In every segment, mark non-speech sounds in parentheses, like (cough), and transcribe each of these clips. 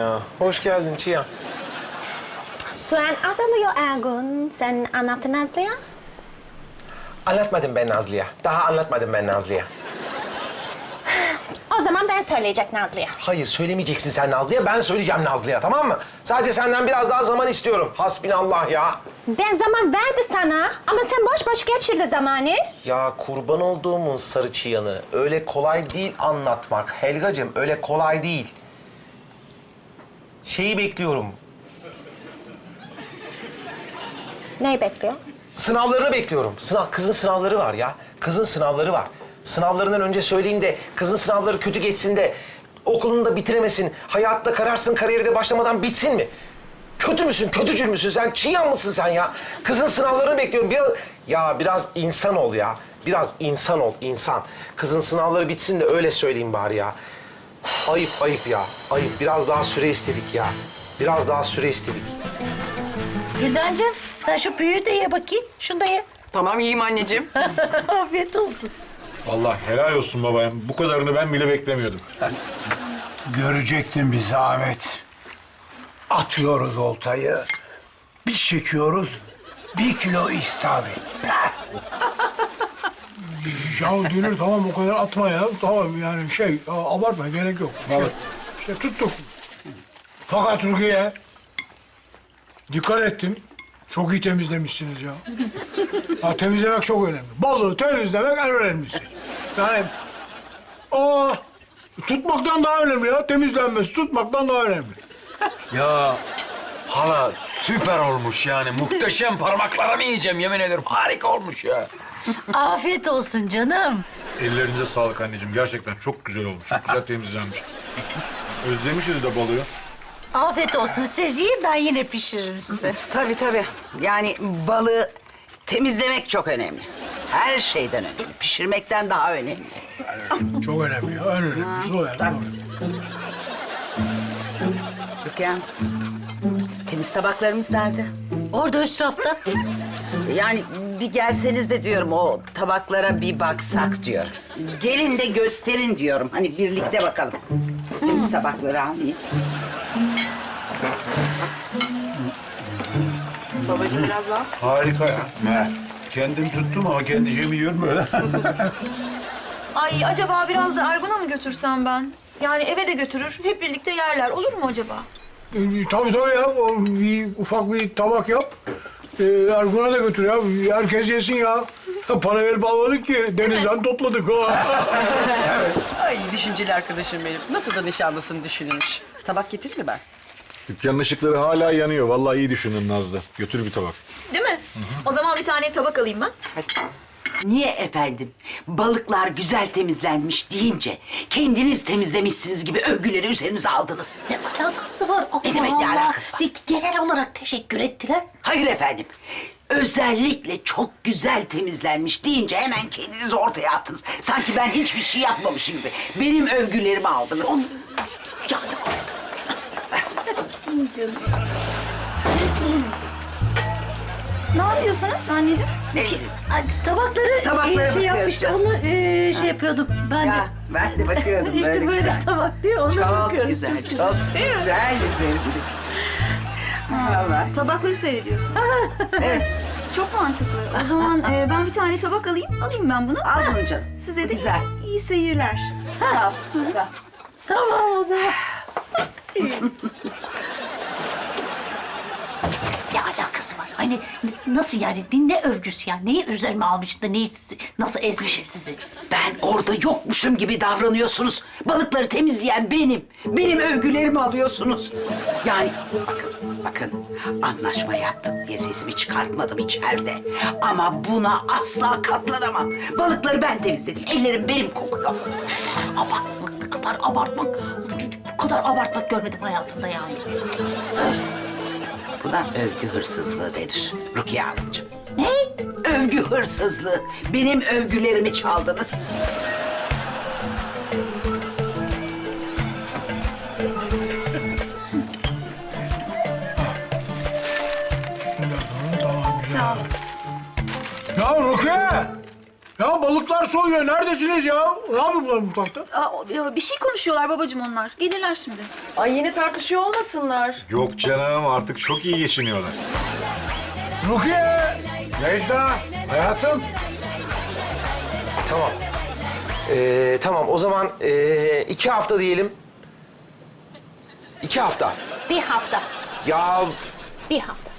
ya. Hoş geldin Çiyan. Süren azalıyor Ergun. Sen anlattın Nazlı'ya. Anlatmadım ben Nazlı'ya. Daha anlatmadım ben Nazlı'ya. (sighs) O zaman ben söyleyecek Nazlı'ya. Hayır söylemeyeceksin sen Nazlı'ya. Ben söyleyeceğim Nazlı'ya tamam mı? Sadece senden biraz daha zaman istiyorum. Hasbinallah ya. Ben zaman verdi sana ama sen boş boş geçirdi zamanı. Ya kurban olduğumun sarı çıyanı öyle kolay değil anlatmak. Helgacığım öyle kolay değil. Şeyi bekliyorum. Neyi bekliyor? Sınavlarını bekliyorum. Sınav, kızın sınavları var ya. Kızın sınavları var. Sınavlarından önce söyleyeyim de kızın sınavları kötü geçsin de okulunu da bitiremesin. Hayatta kararsın, kariyeri de başlamadan bitsin mi? Kötü müsün, kötücül müsün sen? Çiyan mısın sen ya? Kızın sınavlarını bekliyorum. Biraz, ya biraz insan ol ya. Biraz insan ol, insan. Kızın sınavları bitsin de öyle söyleyeyim bari ya. Ayıp, ayıp ya. Ayıp. Biraz daha süre istedik ya. Biraz daha süre istedik. Güldencim sen şu büyüğü de ye bakayım. Şunu da ye. Tamam iyiyim anneciğim. (laughs) Afiyet olsun. Vallahi helal olsun babaya. Bu kadarını ben bile beklemiyordum. Görecektin bizi Ahmet. Atıyoruz oltayı. Bir çekiyoruz. Bir kilo istavrit. (laughs) Ya Dünür tamam o kadar atma ya. Tamam yani şey abartma gerek yok. Şey, işte tuttuk. Fakat Rukiye dikkat ettim. Çok iyi temizlemişsiniz ya. (laughs) Ha, temizlemek çok önemli. Balığı temizlemek en önemlisi. Yani o tutmaktan daha önemli ya. Temizlenmesi tutmaktan daha önemli. Ya hala süper olmuş yani. Muhteşem parmaklarımı yiyeceğim yemin ederim. Harika olmuş ya. Afiyet olsun canım. Ellerinize sağlık anneciğim. Gerçekten çok güzel olmuş. Çok güzel temizlenmiş. Özlemişiz de balığı. Afiyet olsun. Siz yiyin ben yine pişiririm size. tabii tabii. Yani balığı temizlemek çok önemli. Her şeyden önemli. Pişirmekten daha önemli. Çok önemli ya. En önemlisi o yani. Tabii. Temiz tabaklarımız nerede? Orada üst rafta. Yani bir gelseniz de diyorum o tabaklara bir baksak diyor. Gelin de gösterin diyorum. Hani birlikte bakalım. Temiz tabakları alayım. Babacığım biraz daha. Harika ya. Kendim tuttum ama kendi şeyimi yiyorum (laughs) böyle. Ay acaba biraz da Ergun'a mı götürsem ben? Yani eve de götürür. Hep birlikte yerler. Olur mu acaba? E, Tabii tabii ya. O bir ufak bir tabak yap. E, Ergun'a da götür ya. Herkes yesin ya. Para verip almadık ki. Denizden (laughs) topladık. Ay düşünceli arkadaşım benim. Nasıl da nişanlısını düşünülmüş. Tabak getir mi ben? Dükkanın ışıkları hala yanıyor. Vallahi iyi düşündün Nazlı. Götür bir tabak. Değil mi? O zaman bir tane tabak alayım ben. Niye efendim? Balıklar güzel temizlenmiş deyince kendiniz temizlemişsiniz gibi övgüleri üzerinize aldınız. Ne alakası var? Ne demek ne alakası var? Genel olarak teşekkür ettiler. Hayır efendim. Özellikle çok güzel temizlenmiş deyince hemen kendinizi ortaya attınız. Sanki ben hiçbir şey yapmamışım gibi. Benim övgülerimi aldınız. (laughs) Ne yapıyorsunuz anneciğim? Ne? Ay, tabakları, Tabaklara e, şey yapmıştı. bakıyorsun. Onu e, şey yapıyordum. Ben Ya de. ben de bakıyordum (laughs) İşte böyle, böyle güzel. tabak diyor. Ona Çok bakıyorum. güzel, çok güzel güzel. Vallahi. Tabakları seyrediyorsun. evet. (laughs) Çok mantıklı. O zaman e, ben bir tane tabak alayım. Alayım ben bunu. Al bunu canım. (laughs) Size de Güzel. iyi seyirler. Tamam o zaman. ne Hani nasıl yani? Ne övgüsü yani? Neyi üzerime almışım da neyi nasıl ezmişim sizi? Ben orada yokmuşum gibi davranıyorsunuz. Balıkları temizleyen benim. Benim övgülerimi alıyorsunuz. Yani bakın, bakın anlaşma yaptık diye sesimi çıkartmadım içeride. Ama buna asla katlanamam. Balıkları ben temizledim. Ellerim benim kokuyor. Abartmak ne kadar abartmak. Bu kadar abartmak görmedim hayatımda yani. Buna övgü hırsızlığı denir Rukiye Hanımcığım. Ne? Övgü hırsızlığı. Benim övgülerimi çaldınız. Ya Rukiye! Ya balıklar soğuyor. Neredesiniz ya? Ne yapıyorlar mutfakta? Aa, ya bir şey konuşuyorlar babacığım onlar. Gelirler şimdi. Ay yine tartışıyor olmasınlar. Yok canım artık çok iyi geçiniyorlar. Rukiye! Necda! Hayatım! Tamam. Ee, tamam o zaman ee, iki hafta diyelim. İki hafta. Bir hafta. Ya Bir hafta.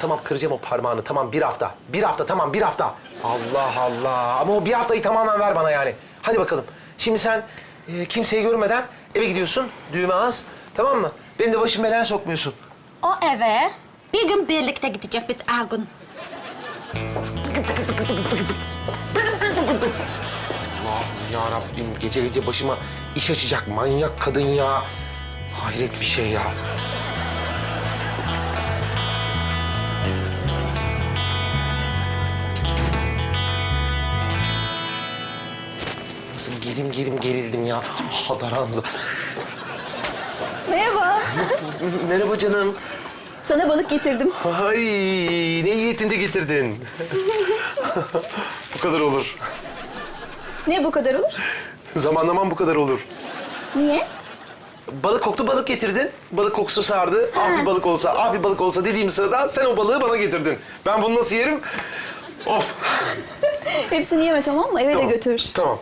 Tamam kıracağım o parmağını. Tamam bir hafta. Bir hafta tamam bir hafta. Allah Allah. Ama o bir haftayı tamamen ver bana yani. Hadi bakalım. Şimdi sen ee, kimseyi görmeden eve gidiyorsun. Düğme az. Tamam mı? Benim de başım belaya sokmuyorsun. O eve bir gün birlikte gidecek biz Ergun. Allah'ım ya Rabbim gece gece başıma iş açacak manyak kadın ya. Hayret bir şey ya. Gelim gelim gerildim ya. Hadaranza. Merhaba. Merhaba canım. Sana balık getirdim. Ay ne yiyetinde getirdin. bu kadar olur. Ne bu kadar olur? Zamanlamam bu kadar olur. Niye? Balık koktu balık getirdin. Balık kokusu sardı. Ah bir balık olsa, ah bir balık olsa dediğim sırada sen o balığı bana getirdin. Ben bunu nasıl yerim? Of. Hepsini yeme tamam mı? Eve Tamam. de götür. Tamam.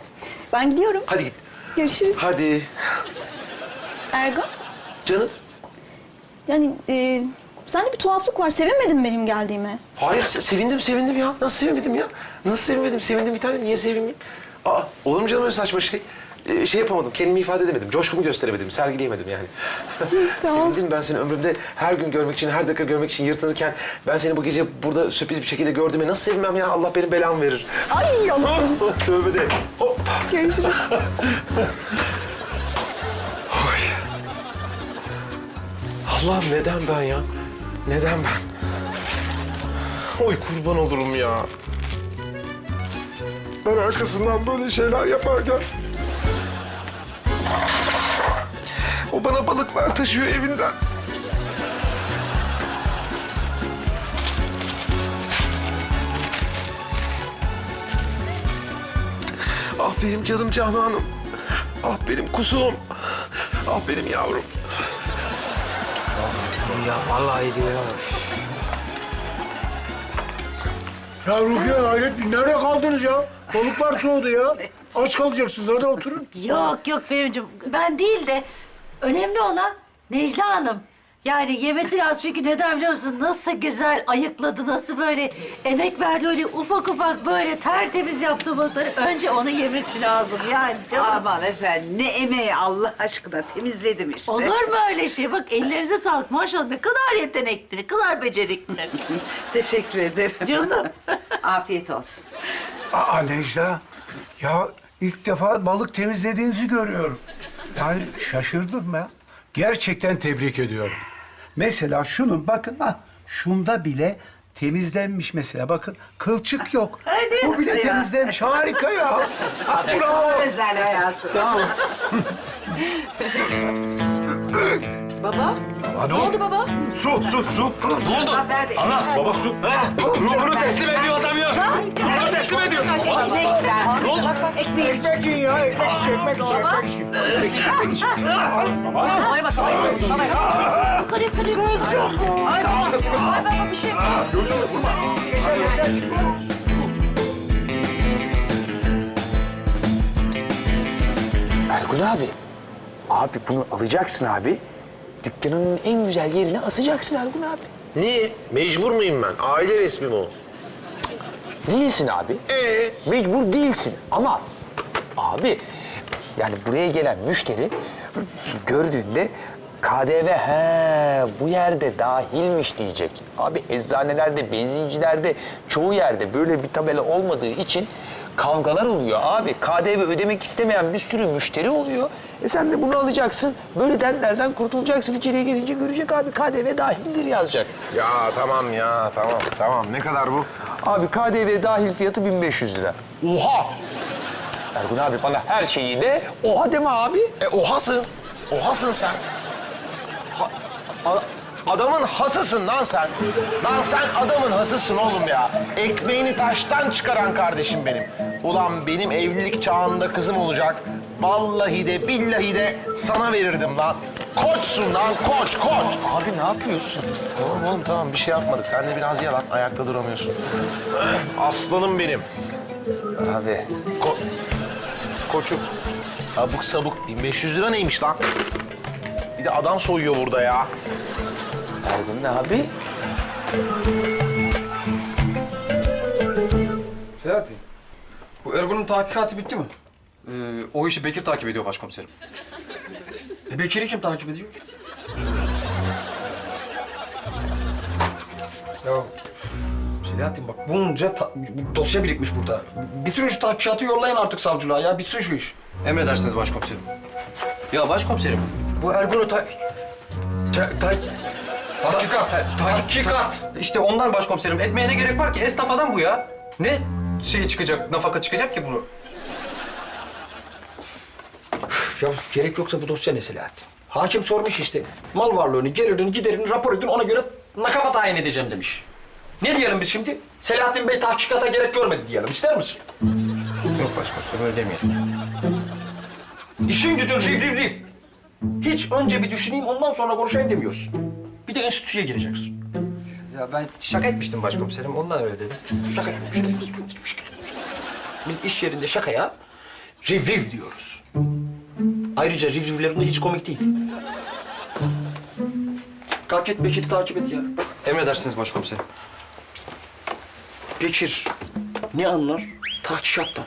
Ben gidiyorum. Hadi git. Görüşürüz. Hadi. Ergun, Canım. yani e, sende bir tuhaflık var. Sevinmedin benim geldiğime? Hayır se- sevindim sevindim ya. Nasıl sevinmedim ya? Nasıl sevinmedim? Sevindim bir tanem. Niye sevinmeyeyim? Aa olur mu canım öyle saçma şey? Ee, şey yapamadım. Kendimi ifade edemedim. Coşkumu gösteremedim. Sergileyemedim yani. (laughs) Sevindim ben seni ömrümde her gün görmek için, her dakika görmek için yırtınırken ben seni bu gece burada sürpriz bir şekilde gördüğüme nasıl sevinmem ya? Allah benim belamı verir. Ay Allah korusun. Tövbe de. Hop. Görüşürüz. (laughs) Allah'ım neden ben ya? Neden ben? Oy kurban olurum ya. Ben arkasından böyle şeyler yaparken... O bana balıklar taşıyor evinden. Ah benim canım Canan'ım. Ah benim kuzum. Ah benim yavrum. Ya vallahi diyor. Ya Rukiye hayret nerede kaldınız ya? Balıklar soğudu ya. (laughs) Aç kalacaksınız hadi oturun. Yok yok Fehmi'ciğim ben değil de önemli olan Necla Hanım. Yani yemesi lazım çünkü neden biliyor musun? Nasıl güzel ayıkladı, nasıl böyle emek verdi öyle ufak ufak böyle tertemiz yaptı balıkları. Önce onu yemesi lazım yani canım. Aman efendim ne emeği Allah aşkına temizledim işte. Olur mu öyle şey? Bak ellerinize sağlık maşallah ne kadar yetenekli, ne kadar becerikli. (laughs) Teşekkür ederim. Canım. (laughs) Afiyet olsun. Aa Necla! Ya ilk defa balık temizlediğinizi görüyorum. Yani şaşırdım ya. Gerçekten tebrik ediyorum. Mesela şunun bakın ha şunda bile temizlenmiş mesela bakın kılçık yok. Bu bile temizlenmiş harika ya. (laughs) Ha, bravo. Özel hayatım. (laughs) Baba? ne oldu baba? Su, su, su. Ne oldu? Ver. Ana, baba su. Ha? Ruhunu teslim ediyor adam ya. Ruhunu teslim ediyor. Ne oldu? Ekmeği Ekmek yiyin ya ekmek iç ekmek iç ekmek iç. Ekmek iç ekmek iç. Ay bak, ay bak. Baba. Yukarı yukarı. Ay baba. Ay baba bir şey. Ergun abi. Abi bunu alacaksın abi. Dükkanının en güzel yerine asacaksın Ergun abi. Niye? Mecbur muyum ben? Aile resmim o. Değilsin abi. Ee? Mecbur değilsin ama abi yani buraya gelen müşteri gördüğünde KDV he bu yerde dahilmiş diyecek. Abi eczanelerde, benzincilerde çoğu yerde böyle bir tabela olmadığı için kavgalar oluyor abi. KDV ödemek istemeyen bir sürü müşteri oluyor. E sen de bunu alacaksın. Böyle dertlerden kurtulacaksın. İçeriye gelince görecek abi KDV dahildir yazacak. Ya tamam ya tamam tamam. Ne kadar bu? Abi KDV dahil fiyatı 1500 lira. Oha! Ergun abi bana her şeyi de oha deme abi. E ohasın. Ohasın sen. Ha, a- Adamın hasısın lan sen. Lan sen adamın hasısın oğlum ya. Ekmeğini taştan çıkaran kardeşim benim. Ulan benim evlilik çağında kızım olacak. Vallahi de billahi de sana verirdim lan. Koçsun lan koç koç. Abi ne yapıyorsun? Tamam oğlum tamam bir şey yapmadık. Sen de biraz yalan ayakta duramıyorsun. Aslanım benim. Abi Ko Koçum. Abuk sabuk. 1500 lira neymiş lan? Bir de adam soyuyor burada ya. Ne abi? Selahattin, bu Ergun'un tahkikatı bitti mi? Ee, o işi Bekir takip ediyor başkomiserim. E Bekir'i kim takip ediyor? Ya Selahattin bak bunca ta- bu dosya birikmiş burada. Bitirin şu tahkikatı yollayın artık savcılığa ya. Bitsin şu iş. Emredersiniz başkomiserim. Ya başkomiserim, bu Ergun'u ta... ta, ta Tahkikat. Tahkikat. İşte ondan başkomiserim. Etmeye ne gerek var ki? Esnaf adam bu ya. Ne şey çıkacak, nafaka çıkacak ki bunu? Üf, Ya gerek yoksa bu dosya ne Selahattin? Hakim sormuş işte. Mal varlığını, gelirini, giderini rapor edin ona göre nakama tayin edeceğim demiş. Ne diyelim biz şimdi? Selahattin Bey tahkikata gerek görmedi diyelim. İster misin? Yok başkomiserim öyle demeyelim. İşin gücün riv riv riv. Hiç önce bir düşüneyim ondan sonra konuşayım demiyorsun. Bir de enstitüye gireceksin. Ya ben şaka etmiştim başkomiserim ondan öyle dedim. Şaka. Biz iş yerinde şakaya riv riv diyoruz. Ayrıca riv rivlerim de hiç komik değil. Kalk git Bekir'i takip et ya. Emredersiniz başkomiserim. Bekir ne anlar? Tahkikattan.